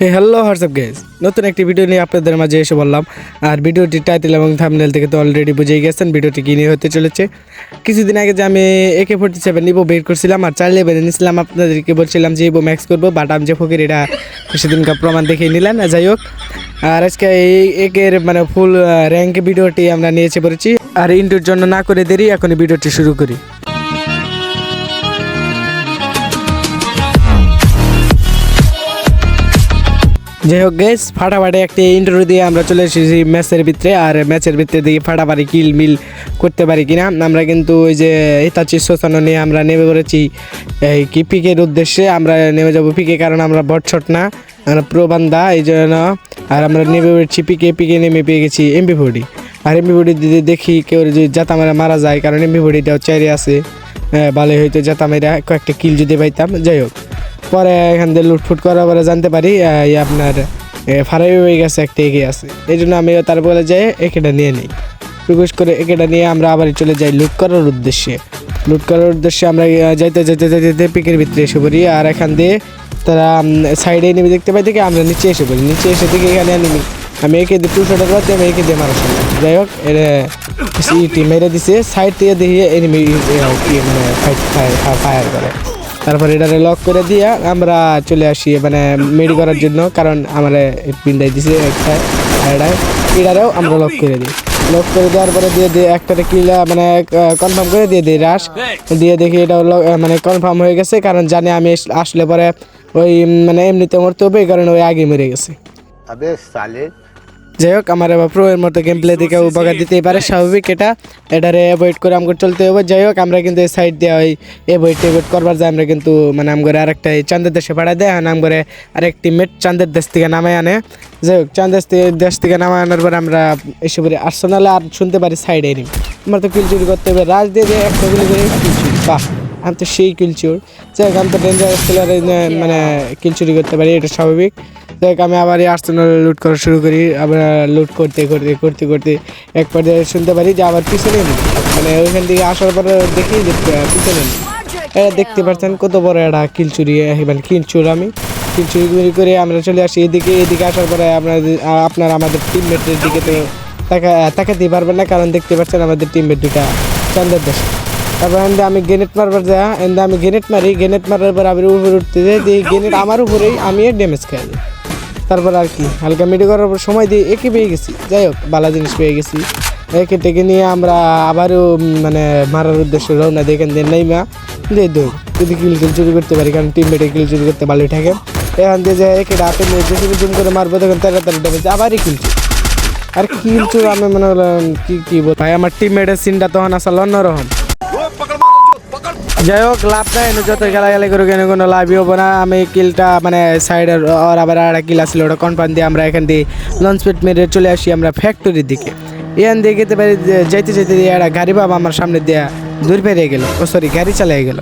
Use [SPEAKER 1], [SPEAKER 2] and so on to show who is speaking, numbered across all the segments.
[SPEAKER 1] হে hello WhatsApp guess নতুন একটি video নিয়ে আপনাদের মাঝে এসে বললাম আর ভিডিওটি টাইটেল এবং থামনেল থেকে তো অলরেডি বুঝেই গেছেন, ভিডিওটি কী নিয়ে হতে চলেছে। কিছুদিন আগে যে আমি একে ফোর্টি সেভেন নিবো বের করছিলাম আর চার লেভেলে নিয়েছিলাম আপনাদেরকে বলছিলাম যে ইবো ম্যাক্স করব বাট আমি যে ফকির, এটা সেদিনকার প্রমাণ দেখে নিলেন যাই হোক। আর আজকে এই একের মানে ফুল র্যাঙ্ক ভিডিওটি আমরা নিয়েছে পড়েছি। আর ইন্টুর জন্য না করে দেরি, এখনই ভিডিওটি শুরু করি। যাই হোক গেস ফাটাফাটি একটি ইন্টারভিউ দিয়ে আমরা চলে এসেছি ম্যাচের ভিতরে। আর ম্যাচের ভিতরে দিয়ে ফাটাফাটি কিল মিল করতে পারি কিনা। আমরা কিন্তু ওই যে হিতাচি শোষণ নিয়ে আমরা নেমে পড়েছি। এই কি পিকের উদ্দেশ্যে আমরা নেমে যাব পিকে কারণ আমরা বটছট না। আমরা প্রবান্ধা এই জন্য। আর আমরা নেমে পড়েছি পিকে পিকে নেমে পেয়ে গেছি এমবি ফোর্টি আর এমবি ফোর্টি যদি দেখি কেউ যদি জাতা মারা মারা যায় কারণ এমবি ফোর্টিটাও চাইরে আছে। হ্যাঁ, ভালোই হয়তো জাতা মেরা কয়েকটা কিল যদি পাইতাম। যাই হোক। পরে এখান থেকে লুটফুট করার পরে জানতে পারি আপনার ফারাই হয়ে গেছে, একটা এগিয়ে আছে। এই জন্য আমি তার বলে যাই একেটা নিয়ে নিই। রিকোয়েস্ট করে একেটা নিয়ে আমরা আবার চলে যাই লুট করার উদ্দেশ্যে। লুট করার উদ্দেশ্যে আমরা যাইতে যাইতে যাইতে পিকের ভিতরে এসে পড়ি, আর এখান দিয়ে তারা সাইডে নেমে দেখতে পাই দেখি আমরা নিচে এসে পড়ি। নিচে এসে দেখি এখানে নেমে আমি একে দিয়ে টু শটের বাদ আমি একে দিয়ে মারা যাই হোক এটা মেরে দিছে। সাইড থেকে দেখি এনিমি ফায়ার করে। তারপরে এটারে লক করে দিয়ে আমরা চলে আসি মানে মেডি করার জন্য, কারণ আমার পিন্ডাই দিছে একটা এটারেও আমরা লক করে দিই। লক করে দেওয়ার পরে দিয়ে দিয়ে একটাতে কিলা মানে কনফার্ম করে দিয়ে দিই রাস দিয়ে দেখি এটা মানে কনফার্ম হয়ে গেছে, কারণ জানি আমি আসলে পরে ওই মানে এমনিতে মরতে হবে কারণ ওই আগে মরে গেছে।
[SPEAKER 2] আবে সালে
[SPEAKER 1] যাই হোক আমার এবার প্রো এর মতো গেম প্লে দিকে উপকার দিতেই পারে স্বাভাবিক এটা। এটারে অ্যাভয়েড করে আমাকে চলতে হবে যাই হোক আমরা কিন্তু এই সাইড দিয়ে ওই অ্যাভয়েড টেভয়েড করবার যাই আমরা কিন্তু মানে আম করে আরেকটা এই চাঁদের দেশে পাঠাই দেয় আর নাম করে আরেক টিমমেট চাঁদের দেশ থেকে নামায় আনে। যাই হোক চাঁদের দেশ থেকে নামায় আনার পর আমরা এসে পড়ি আর্সেনালে আর শুনতে পারি সাইড এরিম আমরা তো কিল চুরি করতে হবে রাজ দিয়ে দিয়ে একটা গুলি করে কিল চুরি। বাহ আমি তো সেই কিল চোর। যাই হোক আমি তো ডেঞ্জারাস প্লেয়ারে মানে কিল চুরি করতে পারি এটা স্বাভাবিক। দেখ, আমি আবার এই আর্সেনাল লুট করা শুরু করি, আবার লুট করতে করতে করতে করতে এক পর্যায়ে শুনতে পারি যে আবার পিছনে মানে ওইখান থেকে আসার পরে দেখি যে পিছনে এটা দেখতে পাচ্ছেন কত বড় একটা কিল চুরি মানে কিল চুর আমি। কিল চুরি করে আমরা চলে আসি এদিকে এদিকে আসার পরে আপনার আপনার আমাদের টিমমেটের দিকে তো তাকা, তাকাতেই পারবেন না, কারণ দেখতে পাচ্ছেন আমাদের টিমমেট দুটা চান্দের দেশ। তারপর এন্দে আমি গ্রেনেড মারবার যা এন্দে আমি গ্রেনেড মারি গ্রেনেড মারার পর আমি উপরে উঠতে যাই দিয়ে গ্রেনেড আমার উপরেই আমি ড্যামেজ খেয়ে যাই। তারপর আর কি, হালকা মেডি করার পর সময় দিয়ে একে পেয়ে গেছি। যাই হোক বালা জিনিস পেয়ে গেছি। একে টেকে নিয়ে আমরা আবারও মানে মারার উদ্দেশ্যে রওনা দিয়ে এখান দিয়ে নেইমা দিয়ে দৌড়। যদি কিল কিল চুরি করতে পারি, কারণ টিম মেটে কিল চুরি করতে ভালোই থাকে এখান দিয়ে যে একে ডাপে নিয়ে যে জুম করে মারবো, তখন তাড়াতাড়ি ডেমেজ আবারই কিল চুরি। আর কিল চুর আমি মনে হলাম কি কি বল ভাই, আমার টিম মেটের সিনটা তখন আসলে অন্যরকম। যাই হোক লাভ নাই যত গালাগালি করে কেন কোনো লাভই হব না। আমি কিলটা মানে সাইডের আর আবার একটা কিল আসলে ওটা কনফার্ম দিয়ে আমরা এখান দিয়ে লঞ্চ পেট মেরে চলে আসি আমরা ফ্যাক্টরির দিকে। এখান দিয়ে যেতে পারি যাইতে দিয়ে একটা গাড়ি বাবা আমার সামনে দিয়ে দূর পেরিয়ে গেল। ও সরি গাড়ি চালিয়ে গেল।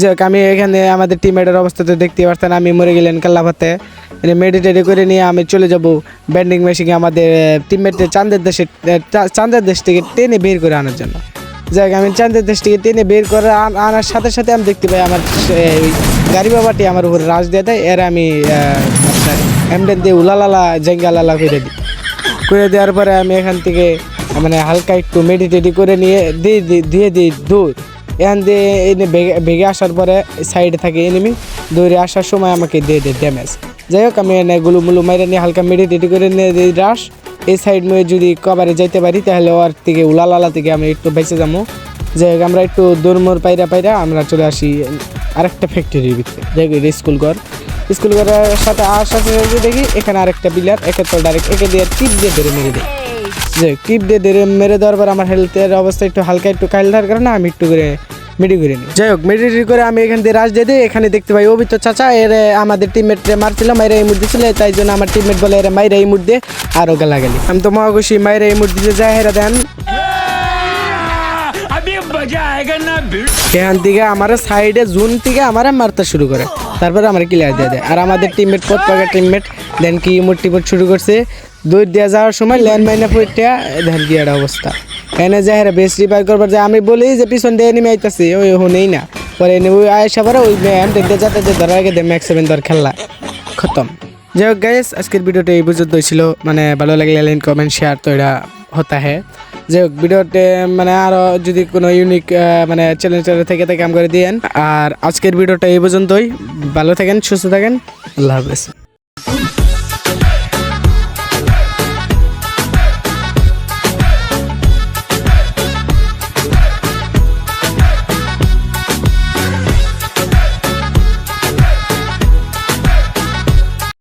[SPEAKER 1] যাই হোক আমি এখানে আমাদের টিমমেটের অবস্থা তো দেখতে পারতেন, আমি মরে গেলেন কাল্লাভাতে মেডিটেড করে নিয়ে আমি চলে যাব ব্যান্ডিং মেশিনে আমাদের টিমমেটের চাঁদের দেশে চাঁদের দেশ থেকে টেনে বের করে আনার জন্য। যাক, আমি চাঁদের দেশ থেকে টেনে বের করে আন- আনার সাথে সাথে আমি দেখতে পাই আমার গাড়ি বাবাটি আমার উপরে রাজ দিয়ে দেয়, এর আমি এমডেন দিয়ে উলালালা জেঙ্গালালা করে দিই। করে দেওয়ার পরে আমি এখান থেকে মানে হালকা একটু মেডিটেটি করে নিয়ে দিয়ে দিই দিয়ে দিই দূর। এখান দিয়ে এনে ভেগে আসার পরে সাইডে থাকে এনিমি দৌড়ে আসার সময় আমাকে দিয়ে দেয় ড্যামেজ যাই হোক, আমি এনে গুলু মুলু মাইরে নিয়ে হালকা মেডিটেটি করে নিয়ে দিই রাস এই সাইড মেয়ে যদি কভারে যাইতে পারি, তাহলে ওর থেকে উলালালা থেকে আমি একটু বেঁচে যাব যাই হোক, আমরা একটু দৌড়মোড় পাইরা পাইরা আমরা চলে আসি আরেকটা ফ্যাক্টরির ভিতরে। যাই হোক স্কুল ঘর। স্কুল ঘরের সাথে আসার সাথে দেখি এখানে আরেকটা পিলার একে তো ডাইরেক্ট একে দিয়ে টিপ দিয়ে ধরে মেরে দিই যে টিপ দিয়ে ধরে মেরে দেওয়ার পর আমার হেলথের অবস্থা একটু হালকা, একটু কাইল থাকার কারণে আমি একটু করে মেডি করে নিই যাই হোক মেডিটেট করে আমি এখান দিয়ে রাজ দিয়ে দিই। এখানে দেখতে পাই অবিত চাচা এর আমাদের টিমমেট মারছিল মাইরা এই মুড দিছিল তাই জন্য আমার টিমমেট বলে এর মাইরা এই মুড দিয়ে আরও গালা গেলি আমি তো মহাগুষি মাইরা এই মুড দিতে যাই হেরা দেন। এখান থেকে আমার সাইডে জুন থেকে আমার মারতে শুরু করে। তারপরে আমার ক্লিয়ার দিয়ে দেয়। আর আমাদের টিমমেট পথ পাকা টিমমেট দেন কি ইমোট টিমোট শুরু করছে। দুই দিয়ে যাওয়ার সময় ল্যান্ড মাইনে ফুটটা দেন কি অবস্থা। এনে যায় হেরা বেশ রিপার করবার যায়, আমি বলি যে পিছন দিয়ে নেমে আইতাছি, ওই হনেই না। পরে এনে ওই আয়সা পরে ওই ম্যাম দেখতে যাতে যে ধরার আগে ম্যাক্স সেভেন ধর খেলা খতম। যাই হোক গাইস আজকের ভিডিওটা এই পর্যন্তই ছিল মানে ভালো লাগলে লাইন কমেন্ট শেয়ার তো এটা হতা হ্যাঁ যাই হোক ভিডিওতে মানে আরও যদি কোনো ইউনিক মানে চ্যালেঞ্জ থেকে থাকে কাম করে দিয়েন। আর আজকের ভিডিওটা এই পর্যন্তই। ভালো থাকেন, সুস্থ থাকেন। আল্লাহ হাফেজ।